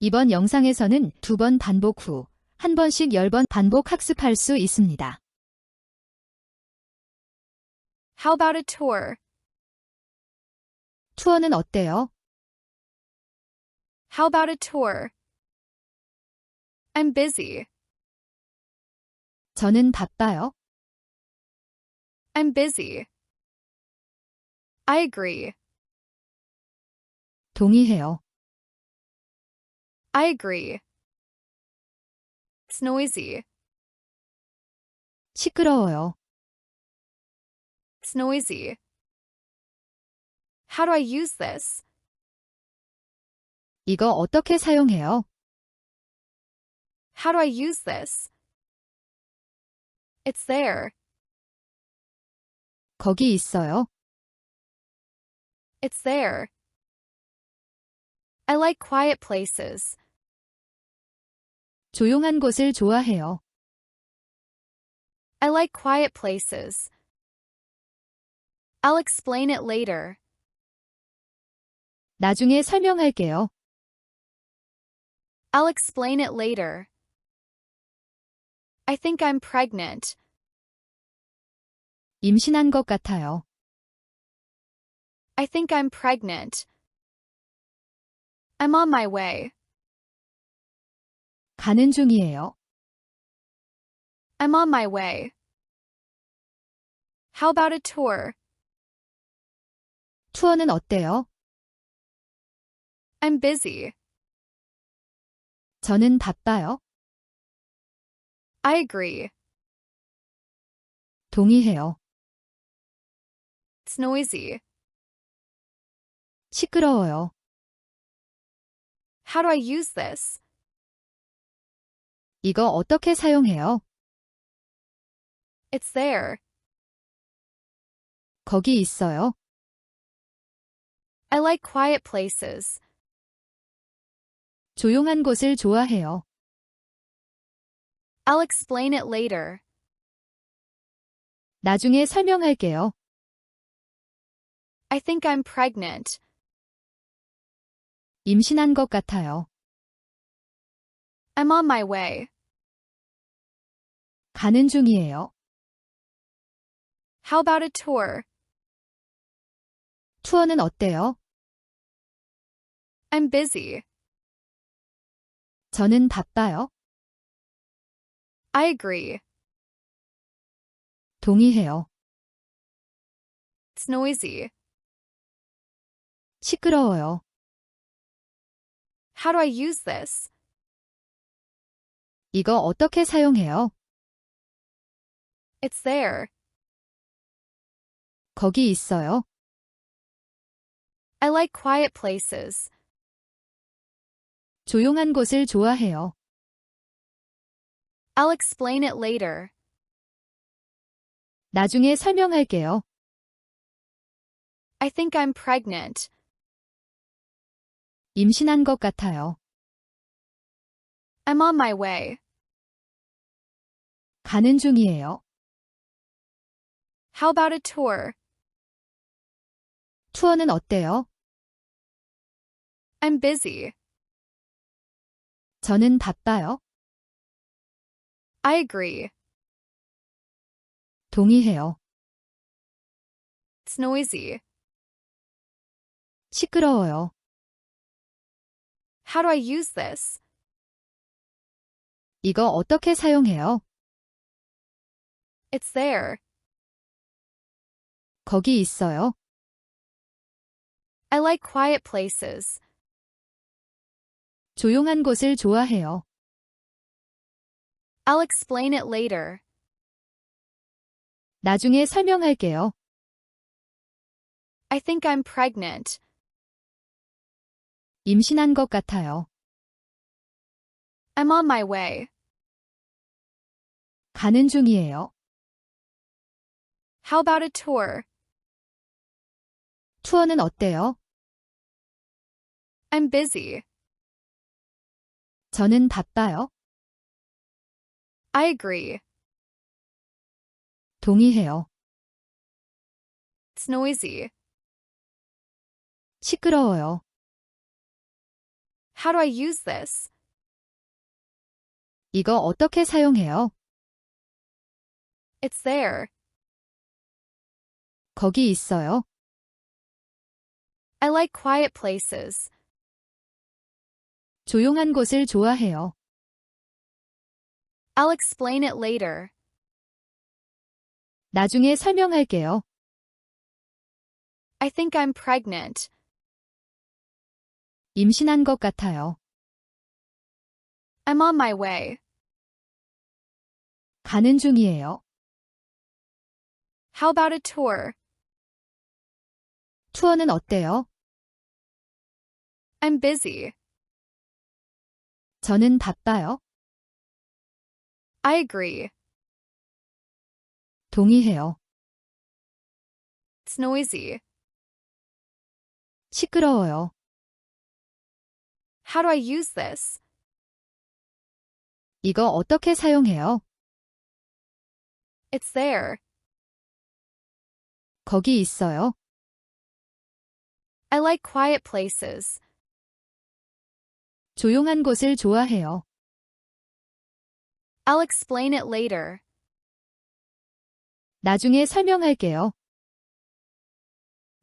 이번 영상에서는 두 번 반복 후 한 번씩 열번 반복 학습할 수 있습니다. How about a tour? 투어는 어때요? How about a tour? I'm busy. 저는 바빠요. I'm busy. I agree. 동의해요. I agree. It's noisy. 시끄러워요. It's noisy. How do I use this? 이거 어떻게 사용해요? How do I use this? It's there. 거기 있어요. It's there. I like quiet places. 조용한 곳을 좋아해요. I like quiet places. I'll explain it later. 나중에 설명할게요. I'll explain it later. I think I'm pregnant. 임신한 것 같아요. I think I'm pregnant. I'm on my way. 가는 중이에요. I'm on my way. How about a tour? 투어는 어때요? I'm busy. 저는 바빠요. I agree. 동의해요. It's noisy. 시끄러워요. How do I use this? 이거 어떻게 사용해요? It's there. 거기 있어요. I like quiet places. 조용한 곳을 좋아해요. I'll explain it later. 나중에 설명할게요. I think I'm pregnant. 임신한 것 같아요. I'm on my way. 가는 중이에요. How about a tour? 투어는 어때요? I'm busy. 저는 바빠요. I agree. 동의해요. It's noisy. 시끄러워요. How do I use this? 이거 어떻게 사용해요? It's there. 거기 있어요. I like quiet places. 조용한 곳을 좋아해요. I'll explain it later. 나중에 설명할게요. I think I'm pregnant. 임신한 것 같아요. I'm on my way. 가는 중이에요. How about a tour? 투어는 어때요? I'm busy. 저는 바빠요. I agree. 동의해요. It's noisy. 시끄러워요. How do I use this? 이거 어떻게 사용해요? It's there. 거기 있어요. I like quiet places. 조용한 곳을 좋아해요. I'll explain it later. 나중에 설명할게요. I think I'm pregnant. 임신한 것 같아요. I'm on my way. 가는 중이에요. How about a tour? 투어는 어때요? I'm busy. 저는 바빠요. I agree. 동의해요. It's noisy. 시끄러워요. How do I use this? 이거 어떻게 사용해요? It's there. 거기 있어요. I like quiet places. 조용한 곳을 좋아해요. I'll explain it later. 나중에 설명할게요. I think I'm pregnant. 임신한 것 같아요. I'm on my way. 가는 중이에요. How about a tour? 투어는 어때요? I'm busy. 저는 바빠요. I agree. 동의해요. It's noisy. 시끄러워요. How do I use this? 이거 어떻게 사용해요? It's there. 거기 있어요. I like quiet places. 조용한 곳을 좋아해요. I'll explain it later. 나중에 설명할게요.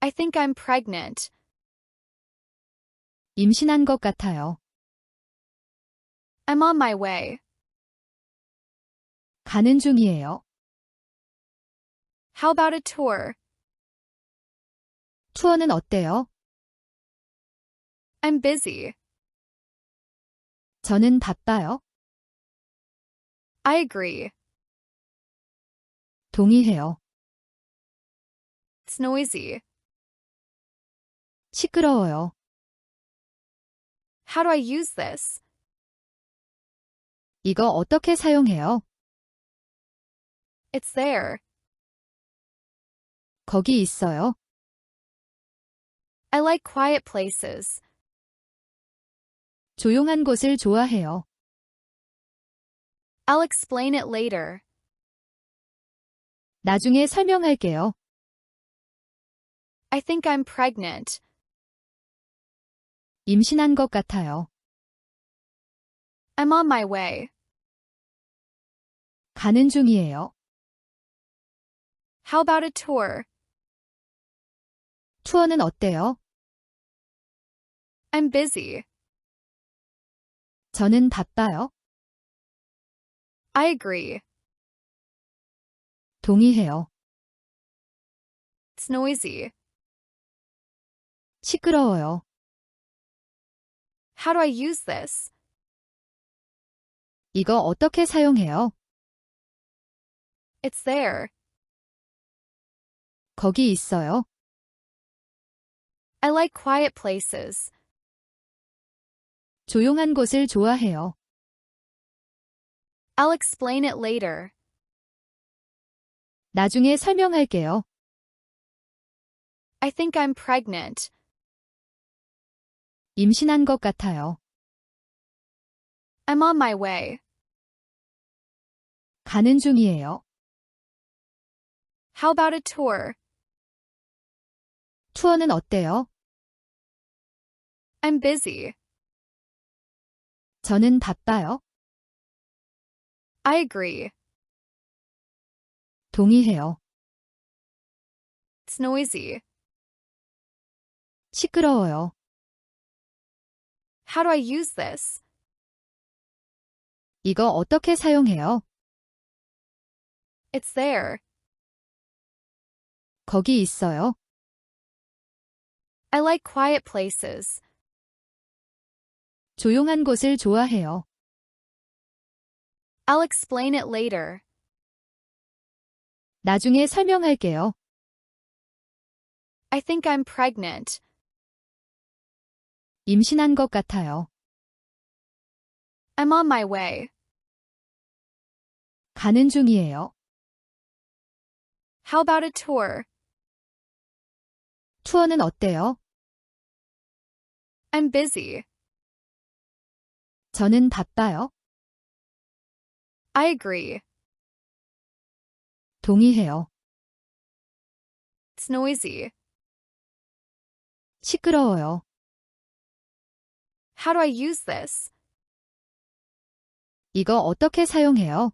I think I'm pregnant. 임신한 것 같아요. I'm on my way. 가는 중이에요. How about a tour? 투어는 어때요? I'm busy. 저는 바빠요. I agree. 동의해요. It's noisy. 시끄러워요. How do I use this? 이거 어떻게 사용해요? It's there. 거기 있어요. I like quiet places. 조용한 곳을 좋아해요. I'll explain it later. 나중에 설명할게요. I think I'm pregnant. 임신한 것 같아요. I'm on my way. 가는 중이에요. How about a tour? 투어는 어때요? I'm busy. 저는 바빠요. I agree. 동의해요. It's noisy. 시끄러워요. How do I use this? 이거 어떻게 사용해요? It's there. 거기 있어요. I like quiet places. 조용한 곳을 좋아해요. I'll explain it later. 나중에 설명할게요. I think I'm pregnant. 임신한 것 같아요. I'm on my way. 가는 중이에요. How about a tour? 투어는 어때요? I'm busy. 저는 바빠요. I agree. 동의해요. It's noisy. 시끄러워요. How do I use this? 이거 어떻게 사용해요? It's there. 거기 있어요. I like quiet places. 조용한 곳을 좋아해요. I'll explain it later. 나중에 설명할게요. I think I'm pregnant. 임신한 것 같아요. I'm on my way. 가는 중이에요. How about a tour? 투어는 어때요? I'm busy. 저는 바빠요. I agree. 동의해요. It's noisy. 시끄러워요. How do I use this? 이거 어떻게 사용해요?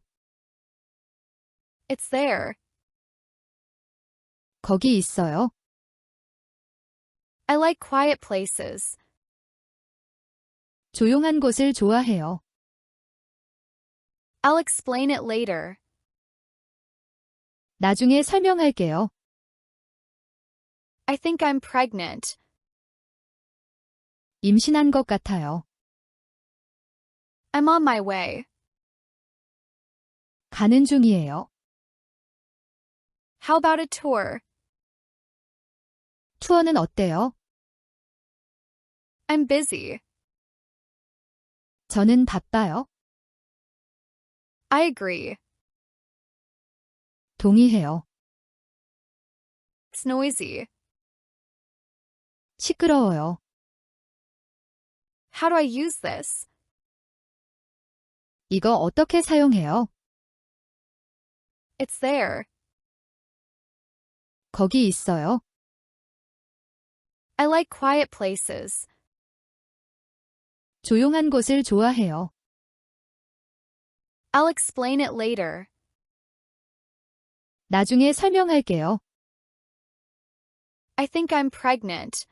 It's there. 거기 있어요. I like quiet places. 조용한 곳을 좋아해요. I'll explain it later. 나중에 설명할게요. I think I'm pregnant. 임신한 것 같아요. I'm on my way. 가는 중이에요. How about a tour? 투어는 어때요? I'm busy. 저는 바빠요. I agree. 동의해요. It's noisy. 시끄러워요. How do I use this? 이거 어떻게 사용해요? It's there. 거기 있어요. I like quiet places. 조용한 곳을 좋아해요. I'll explain it later. 나중에 설명할게요. I think I'm pregnant.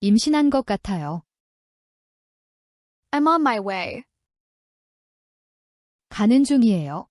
임신한 것 같아요. I'm on my way. 가는 중이에요.